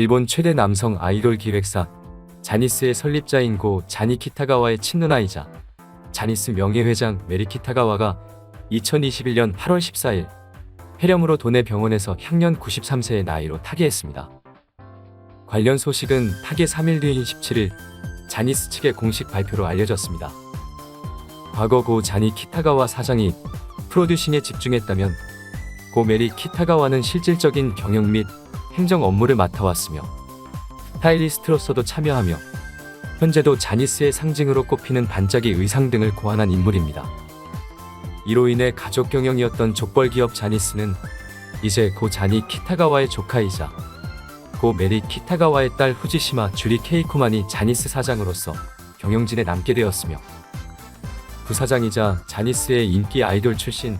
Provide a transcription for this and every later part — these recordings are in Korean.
일본 최대 남성 아이돌 기획사 자니스의 설립자인 고 자니 키타가와의 친누나이자 자니스 명예회장 메리 키타가와가 2021년 8월 14일 폐렴으로 도내 병원에서 향년 93세의 나이로 타계했습니다. 관련 소식은 타계 3일 뒤인 17일 자니스 측의 공식 발표로 알려졌습니다. 과거 고 자니 키타가와 사장이 프로듀싱에 집중했다면 고 메리 키타가와는 실질적인 경영 및 행정 업무를 맡아왔으며 스타일리스트로서도 참여하며 현재도 자니스의 상징으로 꼽히는 반짝이 의상 등을 고안한 인물입니다. 이로 인해 가족 경영이었던 족벌 기업 자니스는 이제 고 자니 키타가와의 조카이자 고 메리 키타가와의 딸 후지시마 주리 케이코만이 자니스 사장으로서 경영진에 남게 되었으며 부사장이자 자니스의 인기 아이돌 출신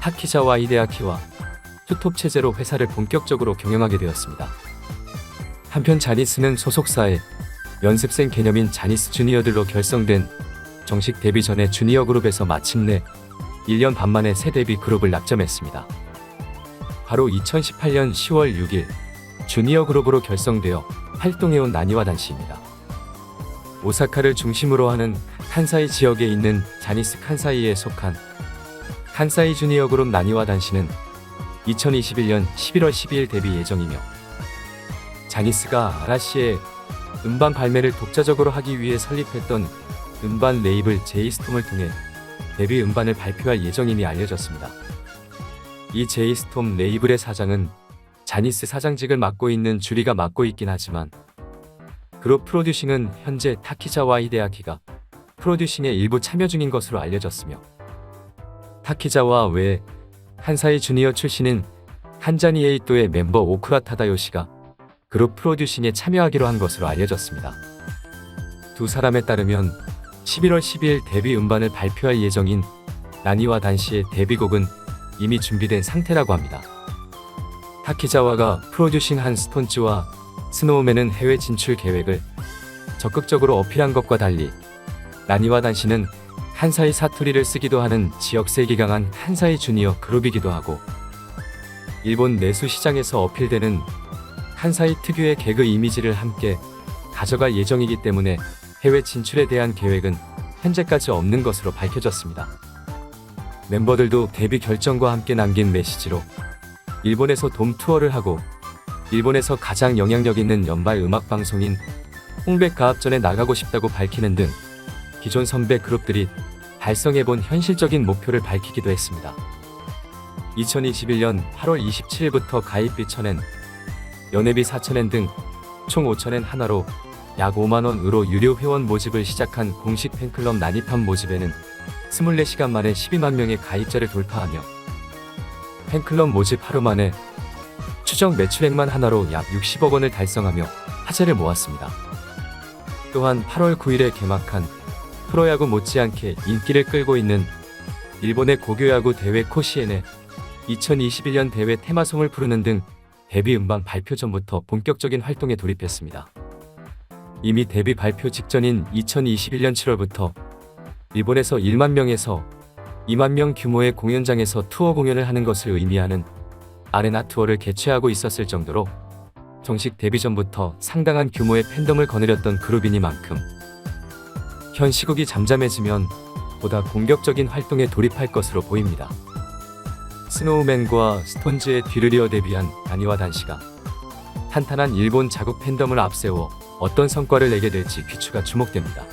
타키자와 히데아키와 투톱 체제로 회사를 본격적으로 경영하게 되었습니다. 한편 자니스는 소속사의 연습생 개념인 자니스 주니어들로 결성된 정식 데뷔 전에 주니어 그룹에서 마침내 1년 반 만에 새 데뷔 그룹을 낙점했습니다. 바로 2018년 10월 6일 주니어 그룹으로 결성되어 활동해온 나니와 단시입니다. 오사카를 중심으로 하는 칸사이 지역에 있는 자니스 칸사이에 속한 칸사이 주니어 그룹 나니와 단시는 2021년 11월 12일 데뷔 예정이며 자니스가 아라시의 음반 발매를 독자적으로 하기 위해 설립했던 음반 레이블 제이스톰을 통해 데뷔 음반을 발표할 예정임이 알려졌습니다. 이 제이스톰 레이블의 사장은 자니스 사장직을 맡고 있는 주리가 맡고 있긴 하지만 그룹 프로듀싱은 현재 타키자와 히데아키가 프로듀싱에 일부 참여 중인 것으로 알려졌으며 타키자와 외 한사이 주니어 출신인 한자니 에이토의 멤버 오쿠라 타다요시가 그룹 프로듀싱에 참여하기로 한 것으로 알려졌습니다. 두 사람에 따르면 11월 12일 데뷔 음반을 발표할 예정인 나니와 단시의 데뷔곡은 이미 준비된 상태라고 합니다. 타키자와가 프로듀싱한 스톤즈와 스노우맨은 해외 진출 계획을 적극적으로 어필한 것과 달리 나니와 단시는 한사이 사투리를 쓰기도 하는 지역 세기 강한 한사이 주니어 그룹이기도 하고 일본 내수 시장에서 어필되는 한사이 특유의 개그 이미지를 함께 가져갈 예정이기 때문에 해외 진출에 대한 계획은 현재까지 없는 것으로 밝혀졌습니다. 멤버들도 데뷔 결정과 함께 남긴 메시지로 일본에서 돔 투어를 하고 일본에서 가장 영향력 있는 연말 음악 방송인 홍백 가합전에 나가고 싶다고 밝히는 등 기존 선배 그룹들이 달성해본 현실적인 목표를 밝히기도 했습니다. 2021년 8월 27일부터 가입비 1000엔, 연회비 4000엔 등 총 5000엔 하나로 약 5만원으로 유료 회원 모집을 시작한 공식 팬클럽 난입한 모집에는 24시간 만에 12만 명의 가입자를 돌파하며 팬클럽 모집 하루 만에 추정 매출액만 하나로 약 60억 원을 달성하며 화제를 모았습니다. 또한 8월 9일에 개막한 프로야구 못지않게 인기를 끌고 있는 일본의 고교야구 대회 코시엔에 2021년 대회 테마송을 부르는 등 데뷔 음반 발표 전부터 본격적인 활동에 돌입했습니다. 이미 데뷔 발표 직전인 2021년 7월부터 일본에서 1만 명에서 2만 명 규모의 공연장에서 투어 공연을 하는 것을 의미하는 아레나 투어를 개최하고 있었을 정도로 정식 데뷔 전부터 상당한 규모의 팬덤을 거느렸던 그룹이니만큼 현 시국이 잠잠해지면 보다 공격적인 활동에 돌입할 것으로 보입니다. 스노우맨과 스톤즈의 뒤를 이어 데뷔한 다니와 단시가 탄탄한 일본 자국 팬덤을 앞세워 어떤 성과를 내게 될지 귀추가 주목됩니다.